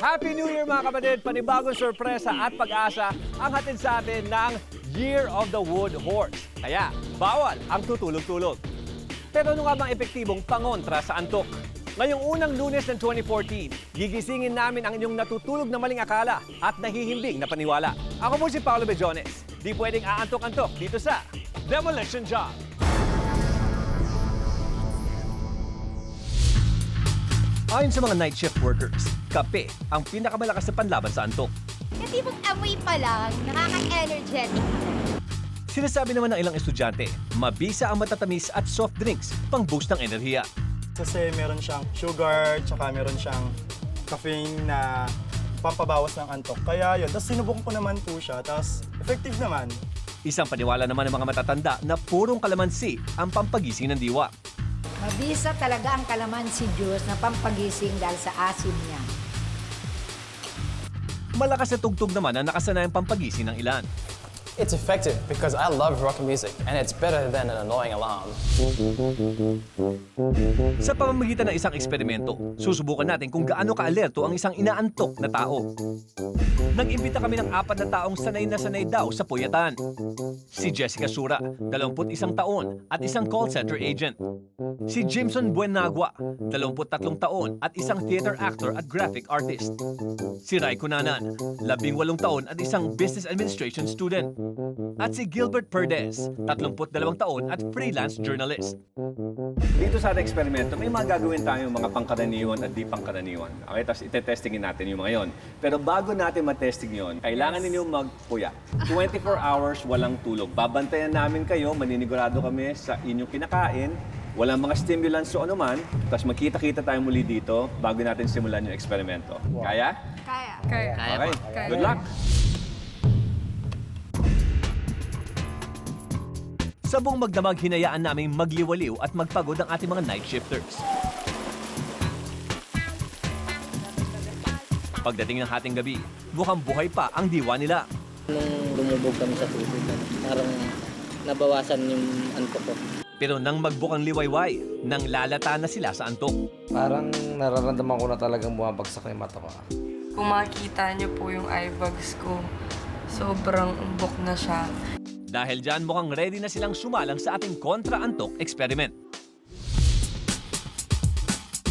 Happy New Year mga kapatid! Panibagong sorpresa at pag-asa ang hatid sa atin ng Year of the Wood Horse. Kaya, bawal ang tutulog-tulog. Pero ano nga bang epektibong pangontra sa antok? Ngayong unang lunes ng 2014, gigisingin namin ang inyong natutulog na maling akala at nahihimbing na paniwala. Ako po si Paolo Bejones. Di pwedeng aantok-antok dito sa Demolition Job. Ayon sa mga night shift workers, kape ang pinakamalakas na panlaban sa antok. Yung tipong amoy pa lang, nakaka-energetic. Sinasabi naman ng ilang estudyante, mabisa ang matatamis at soft drinks pang boost ng enerhiya. Kasi meron siyang sugar, tsaka meron siyang caffeine na pampabawas ng antok. Kaya yun, tapos sinubukan ko naman po siya, tapos effective naman. Isang paniwala naman ng mga matatanda na purong kalamansi ang pampagising ng diwa. Mabisa talaga ang kalamansi juice na pampagising dahil sa asin niya. Malakas na tugtog naman ang nakasanayang pampagising ng ilan. It's effective because I love rock music and it's better than an annoying alarm. Sa pamamagitan ng isang eksperimento, susubukan natin kung gaano kaalerto ang isang inaantok na tao. Nag-imbita kami ng apat na taong sanay na sanay daw sa puyatan. Si Jessica Sura, 21 taon at isang call center agent. Si Jimson Buenagua, 23 taon at isang theater actor at graphic artist. Si Rai Kunanan, 18 taon at isang business administration student. At si Gilbert Perdes, 32 taon at freelance journalist. Dito sa ating eksperimento, may mga gagawin tayong mga pangkaraniwan at di pangkaraniwan. Okay, tapos itetestingin natin yung mga yon. Pero bago natin matesting yon, kailangan ninyo magpuya. 24 hours walang tulog. Babantayan namin kayo, maninigurado kami sa inyong kinakain, walang mga stimulants o anuman, tapos magkita-kita tayo muli dito bago natin simulan yung eksperimento. Kaya? Kaya. Kaya. Okay, good luck! Sa buong magdamag, hinayaan namin magliwaliw at magpagod ang ating mga night shifters. Pagdating ng hating gabi, mukhang buhay pa ang diwa nila. Nung lumubog kami sa tubig, ano, parang nabawasan yung antok ko. Pero nang magbukang liwayway, nang lalata na sila sa antok. Parang nararamdaman ko na talagang bumabagsak na yung mata ko. ah. Kung makikita niyo po yung eye bags ko, sobrang umbok na siya. Dahil dyan, mukhang ready na silang sumalang sa ating kontra-antok experiment.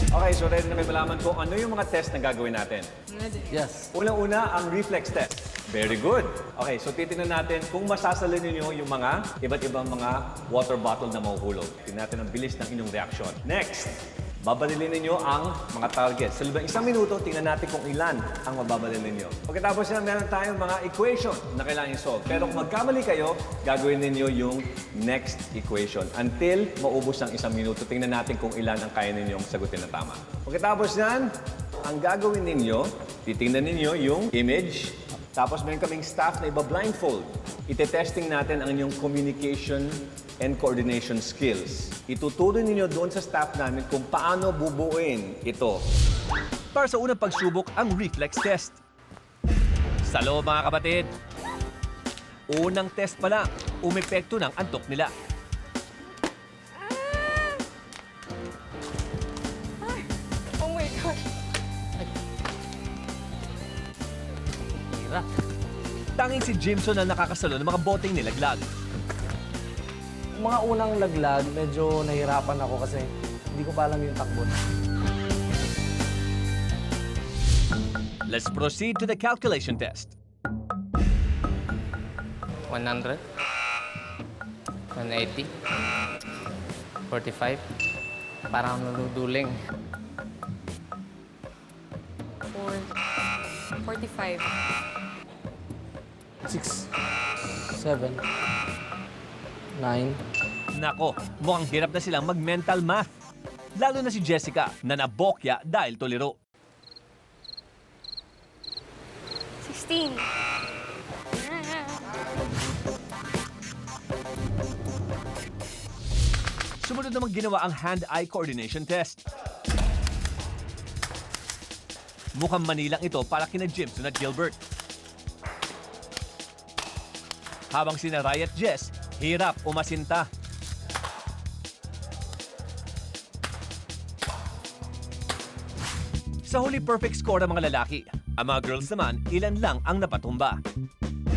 Okay, so ready na kayo malaman kung ano yung mga test na gagawin natin. Yes. Unang-una, ang reflex test. Very good. Okay, so titingnan natin kung masasalin ninyo yung mga iba't ibang mga water bottle na mahuhulog. Tingnan natin ang bilis ng inyong reaction. Next, babalilin ninyo ang mga targets. Sa loob ng isang minuto, tingnan natin kung ilan ang mababalin ninyo. Pagkatapos yan, meron tayong mga equation na kailangan i-solve. Pero kung magkamali kayo, gagawin ninyo yung next equation. Until maubos ng isang minuto, tingnan natin kung ilan ang kaya ninyong sagutin na tama. Pagkatapos yan, ang gagawin ninyo, titingnan ninyo yung image, tapos meron kaming staff na iba-blindfold. Ite-testing natin ang inyong communication and coordination skills. Ituturo ninyo doon sa staff namin kung paano bubuuin ito. Para sa unang pagsubok, ang reflex test. Sa loob mga kapatid, unang test pa lang, umepekto ng antok nila. Tanging si Jimson ang nakakasalo ng mga boteng nilaglag. Mga unang laglag, medyo nahirapan ako kasi hindi ko pa alam yung takbo. Let's proceed to the calculation test. 100, 180, 45, parang naduduling. 4, 45. 6, 7, 9, Nako, mukhang hirap na silang mag-mental math. Lalo na si Jessica na nabokya dahil tuliro. 16. Sumunod namang ginawa ang hand-eye coordination test. Mukhang manilang ito para kina Jimson at Gilbert. Habang sina Ray at Jess, hirap umasinta. Sa huli perfect score ang mga lalaki. Ang mga girls naman, ilan lang ang napatumba.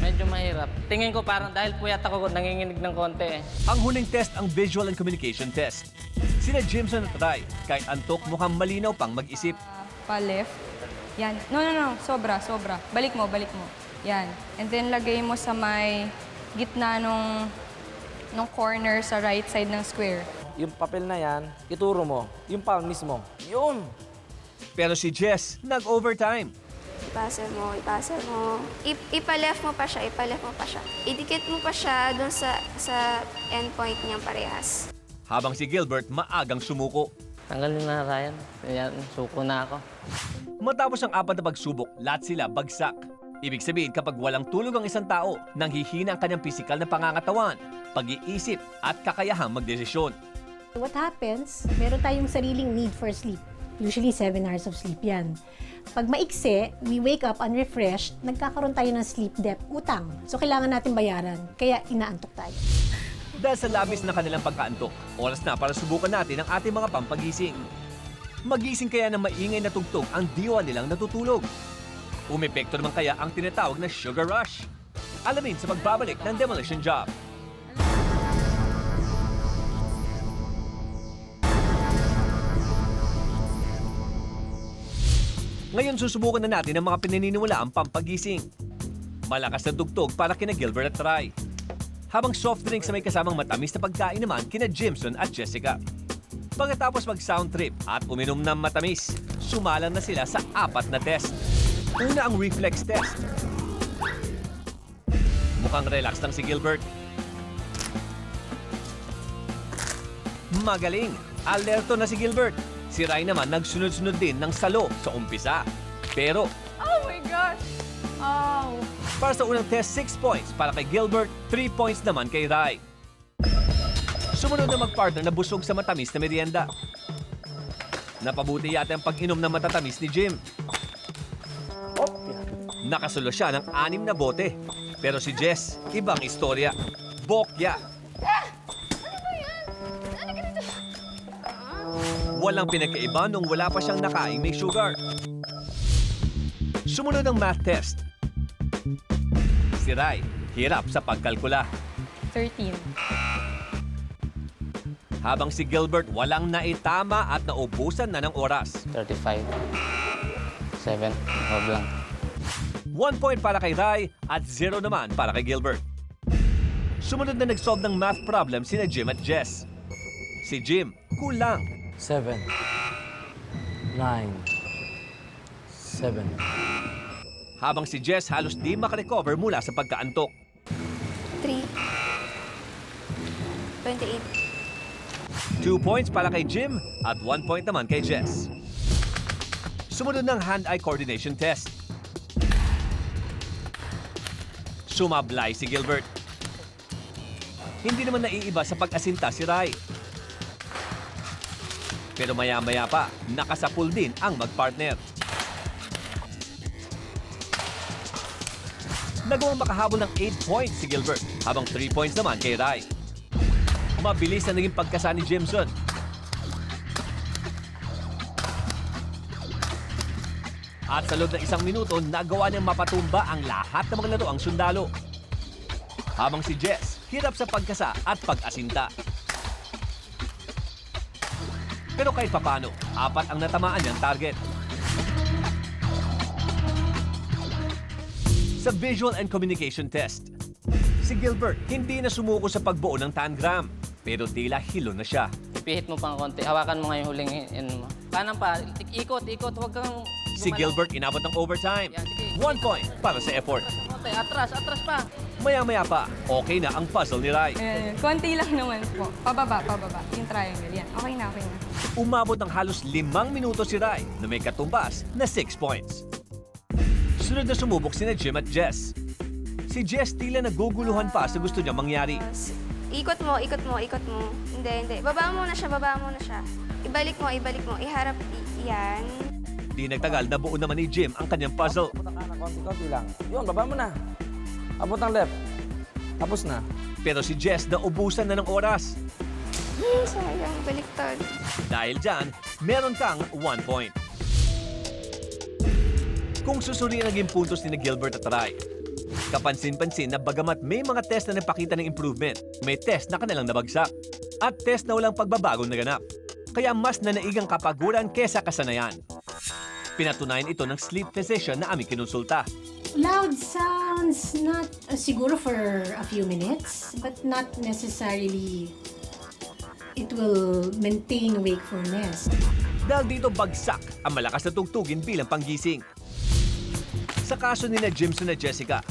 Medyo mahirap. Tingin ko parang dahil puyat ako nanginginig ng konti eh. Ang huling test ang visual and communication test. Sina Jimson at Rai, kahit antok mukhang malinaw pang mag-isip. pa left. Yan. No, no, no. Sobra, sobra. Balik mo, balik mo. Yan. And then lagay mo sa may gitna nung, nung corner sa right side ng square. Yung papel na yan, ituro mo. Yung palm mismo. Yun! Pero si Jess, nag-overtime. Ipasa mo, ipasa mo. Ip- ipa-left mo pa siya, ipa-left mo pa siya. Idikit mo pa siya dun sa, sa endpoint niyang parehas. Habang si Gilbert maagang sumuko. Tanggalin na Ryan. Ayan, suko na ako. Matapos ang apat na pagsubok, lahat sila bagsak. Ibig sabihin kapag walang tulog ang isang tao, nanghihina ang kanyang pisikal na pangangatawan, pag-iisip at kakayahang magdesisyon. What happens, meron tayong sariling need for sleep. Usually 7 hours of sleep yan. Pag maikse, we wake up unrefreshed, nagkakaroon tayo ng sleep debt, utang. So kailangan natin bayaran, kaya inaantok tayo. Dahil sa labis na kanilang pagkaantok, oras na para subukan natin ang ating mga pampagising. Magising kaya ng maingay na tugtog ang diwa nilang natutulog. Umepekto naman kaya ang tinatawag na sugar rush. Alamin sa pagbabalik ng Demolition Job. Ngayon susubukan na natin ang mga pinaniniwalaang pampagising. Malakas na tugtog para kina Gilbert at Rai. Habang soft drinks na may kasamang matamis na pagkain naman kina Jimson at Jessica. Pagkatapos mag-sound trip at uminom ng matamis, sumalang na sila sa apat na test. Una ang reflex test. Mukhang relax lang si Gilbert. Magaling! Alerto na si Gilbert. Si Rai naman nagsunod-sunod din ng salo sa umpisa. Pero Oh my gosh! Oh. para sa unang test, 6 points para kay Gilbert, 3 points naman kay Rai. Sumunod na magpartner na busog sa matamis na merienda. Napabuti yata ang pag-inom ng matatamis ni Jim. Nakasulo siya ng anim na bote. Pero si Jess, ibang istorya. Bokya. Walang pinagkaiba nung wala pa siyang nakaing may sugar. Sumunod ang math test. Si Rai, hirap sa pagkalkula. 13. Habang si Gilbert walang naitama at naubusan na ng oras. 35. 7. Huwag lang. One point para kay Rai at zero naman para kay Gilbert. Sumunod na nag-solve ng math problem sina Jim at Jess. Si Jim, kulang. Seven. Nine. Seven. Habang si Jess halos di makarecover mula sa pagkaantok. 3. 28. Two points para kay Jim at one point naman kay Jess. Sumunod ng hand-eye coordination test. Sumablay si Gilbert. Hindi naman naiiba sa pag-asinta si Rai. Pero maya-maya pa, nakasapul din ang magpartner. Nagawang makahabol ng 8 points si Gilbert, habang 3 points naman kay Rai. Mabilis na naging pagkasa ni Jimson. At sa loob ng isang minuto, nagawa niyang mapatumba ang lahat ng mga laro ang sundalo. Habang si Jess, hirap sa pagkasa at pag-asinta. Pero kahit papano, apat ang natamaan niyang target. Sa visual and communication test, si Gilbert hindi na sumuko sa pagbuo ng tangram, pero tila hilo na siya. Ipihit mo pang konti. Hawakan mo nga yung huling in mo. Kanan pa. Ikot, ikot. Huwag kang Si. Gilbert inabot ng overtime. Yan, sige. One point para sa effort. Konti. Atras, atras pa. Maya-maya pa, okay na ang puzzle ni Rai. Ayan, konti lang naman po. Pababa, pababa. Yung triangle. Yan. Okay na, okay na. Umabot ng halos limang minuto si Rai na may katumbas na 6 points. Sunod na sumubok sina Jim at Jess. Si Jess tila naguguluhan pa sa gusto niya mangyari. Ikot mo, ikot mo, ikot mo. Hindi, hindi. Baba mo na siya, baba mo na siya. Ibalik mo, ibalik mo. Iharap, i- yan. Di nagtagal na buo naman ni Jim ang kanyang puzzle. Punta ka na konti-konti lang. Yun, baba mo na. Abot ang left. Tapos na. Pero si Jess naubusan na ng oras. Hmm, sayang, baliktad. Dahil dyan, meron kang 1 point. Kung susuriin ang naging puntos ni na Gilbert at Rai, kapansin-pansin na bagamat may mga test na nagpakita ng improvement, may test na kanilang nabagsak at test na walang pagbabago naganap. Kaya mas nanaigang kapaguran kesa kasanayan. Pinatunayan ito ng sleep physician na aming kinonsulta. Loud sounds, not uh, siguro for a few minutes, but not necessarily it will maintain wakefulness. Dahil dito bagsak ang malakas na tugtugin bilang panggising. Sa kaso ni na Jimson at Jessica,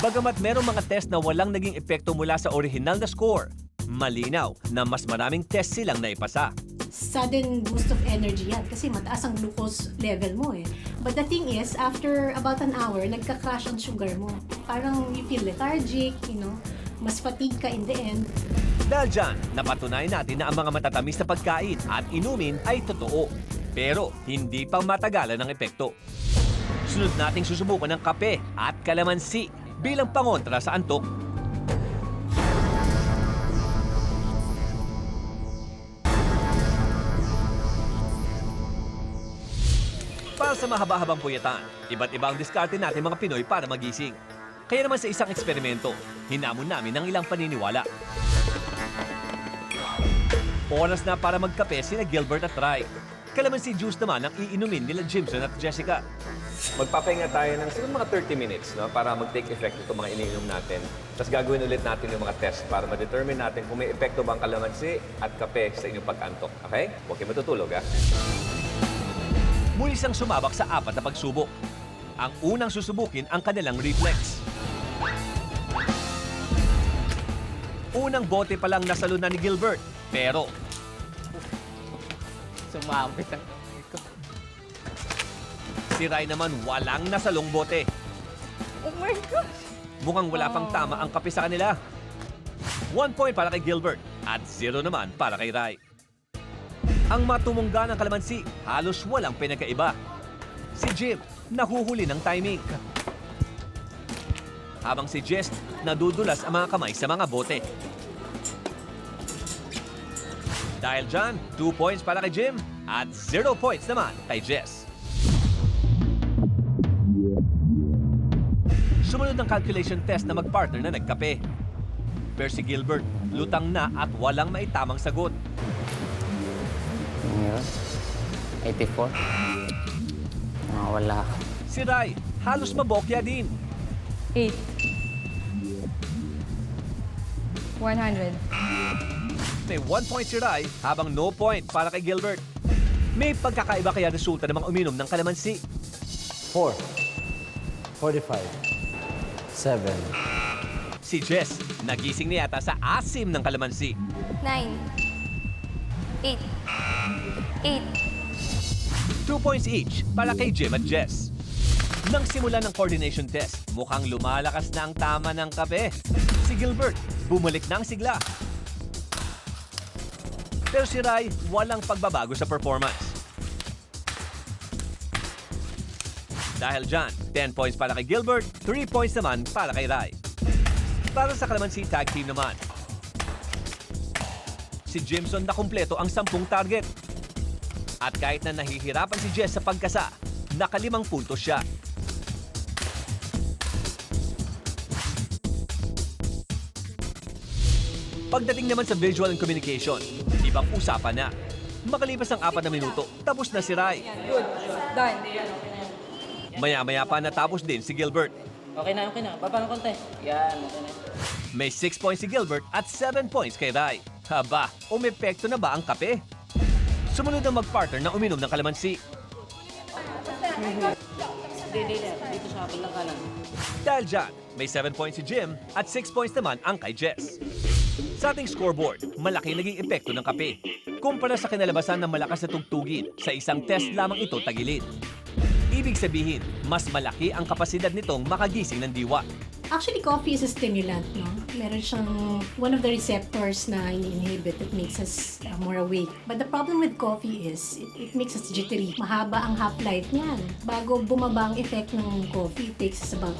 bagamat merong mga test na walang naging epekto mula sa original na score, malinaw na mas maraming test silang naipasa. Sudden boost of energy yan kasi mataas ang glucose level mo eh. But the thing is, after about an hour, nagka-crash ang sugar mo. Parang you feel lethargic, you know, mas fatigue ka in the end. Dahil dyan, napatunayan natin na ang mga matatamis na pagkain at inumin ay totoo. Pero hindi pa matagalan ng epekto. Sunod nating susubukan ng kape at kalamansi bilang pangontra sa antok. Sa mahaba-habang puyatan, iba't ibang diskarte natin mga Pinoy para magising. Kaya naman sa isang eksperimento, hinamon namin ng ilang paniniwala. Oras na para magkape sina Gilbert at Rai. Kalamansi juice naman ang iinumin nila Jimson at Jessica. Magpapahinga tayo ng siguro mga 30 minutes no, para mag-take effect itong mga iniinom natin. Tapos gagawin ulit natin yung mga test para ma-determine natin kung may epekto ba ang kalamansi at kape sa inyong pag-antok. Okay? Huwag kayo matutulog, ha? Muli siyang sumabak sa apat na pagsubok. Ang unang susubukin ang kanilang reflex. Unang bote pa lang nasalo na ni Gilbert. Pero Sumabit ang ko. si Rai naman walang nasalong bote. Oh my gosh! Mukhang wala pang tama ang kape sa kanila. One point para kay Gilbert at zero naman para kay Rai. Ang matumungga ng kalamansi, halos walang pinagkaiba. Si Jim, nahuhuli ng timing. Habang si Jess, nadudulas ang mga kamay sa mga bote. Dahil dyan, 2 points para kay Jim at 0 points naman kay Jess. Sumunod ng calculation test na magpartner na nagkape. Pero si Gilbert, lutang na at walang maitamang sagot. Ngayon, 84. Ah, wala. Si Rai, halos mabokya din. 8. 100. May 1 point si Rai habang no point para kay Gilbert. May pagkakaiba kaya resulta ng mga uminom ng kalamansi. 4. 45. 7. Si Jess, nagising niya yata sa asim ng kalamansi. 9. 8. 8. 2 points each para kay Jim at Jess. Nang simula ng coordination test, mukhang lumalakas na ang tama ng kape. Si Gilbert, bumalik ang sigla. Pero si Rai, walang pagbabago sa performance. Dahil dyan, 10 points para kay Gilbert, 3 points naman para kay Rai. Para sa Kalamansi Tag Team naman, si Jimson na kumpleto ang 10 target. At kahit na nahihirapan si Jess sa pagkasa, nakalimang puntos siya. Pagdating naman sa visual and communication, ibang usapan na. Makalipas ang apat na minuto, tapos na si Rai. Good. Done. Maya-maya pa natapos din si Gilbert. Okay na, okay na. Baba ng konti. Yan, okay na. May 6 points si Gilbert at 7 points kay Rai. Haba, umepekto na ba ang kape? Sumunod ang magpartner na uminom ng kalamansi. Dahil dyan, may 7 points si Jim at 6 points naman ang kay Jess. Sa ating scoreboard, malaki naging epekto ng kape. Kumpara sa kinalabasan ng malakas na tugtugin, sa isang test lamang ito tagilid. Ibig sabihin, mas malaki ang kapasidad nitong makagising ng diwa. Actually, coffee is a stimulant, no? Meron siyang one of the receptors na ini-inhibit that makes us uh, more awake. But the problem with coffee is it, it makes us jittery. Mahaba ang half-life niyan. Bago bumaba ang effect ng coffee, it takes us about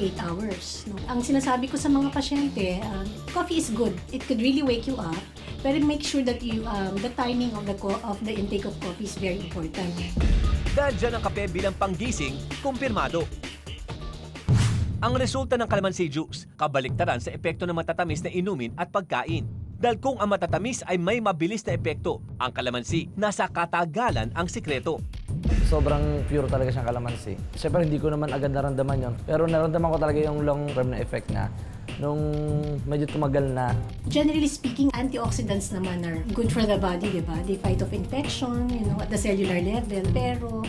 8 hours. No? Ang sinasabi ko sa mga pasyente, um, coffee is good. It could really wake you up. Pero make sure that you um, the timing of the of the intake of coffee is very important. Dahil dyan ang kape bilang panggising, kumpirmado. Ang resulta ng kalamansi juice, kabaliktaran sa epekto ng matatamis na inumin at pagkain. Dahil kung ang matatamis ay may mabilis na epekto, ang kalamansi, nasa katagalan ang sikreto. Sobrang pure talaga siyang kalamansi. Siyempre, hindi ko naman agad naramdaman yon. Pero naramdaman ko talaga yung long term na effect na nung medyo tumagal na. Generally speaking, antioxidants naman are good for the body, di ba? They fight off infection, you know, at the cellular level. Pero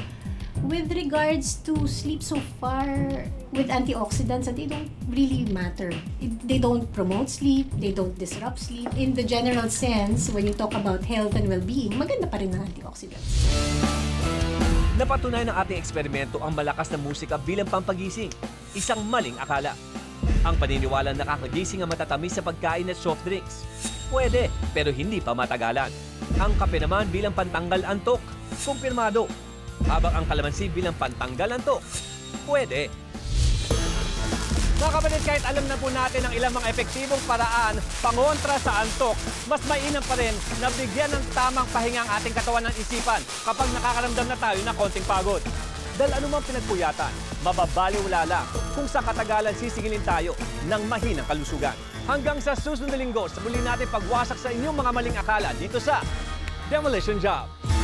with regards to sleep so far, with antioxidants, they don't really matter. They don't promote sleep, they don't disrupt sleep. In the general sense, when you talk about health and well-being, maganda pa rin ang antioxidants. Napatunayan ng ating eksperimento ang malakas na musika bilang pampagising. Isang maling akala. Ang paniniwala na nakakagising ang matatamis sa pagkain at soft drinks. Pwede, pero hindi pa matagalan. Ang kape naman bilang pantanggal antok. Kumpirmado. Habang ang kalamansi bilang pantanggal antok. Pwede. Mga kapatid, kahit alam na po natin ang ilang mga epektibong paraan pangontra sa antok, mas mainam pa rin na bigyan ng tamang pahinga ang ating katawan ng isipan kapag nakakaramdam na tayo ng konting pagod. Dahil anumang pinagpuyatan, mababaliwala lang kung sa katagalan sisingilin tayo ng mahinang kalusugan. Hanggang sa susunod na linggo, muli natin pagwasak sa inyong mga maling akala dito sa Demolition Job.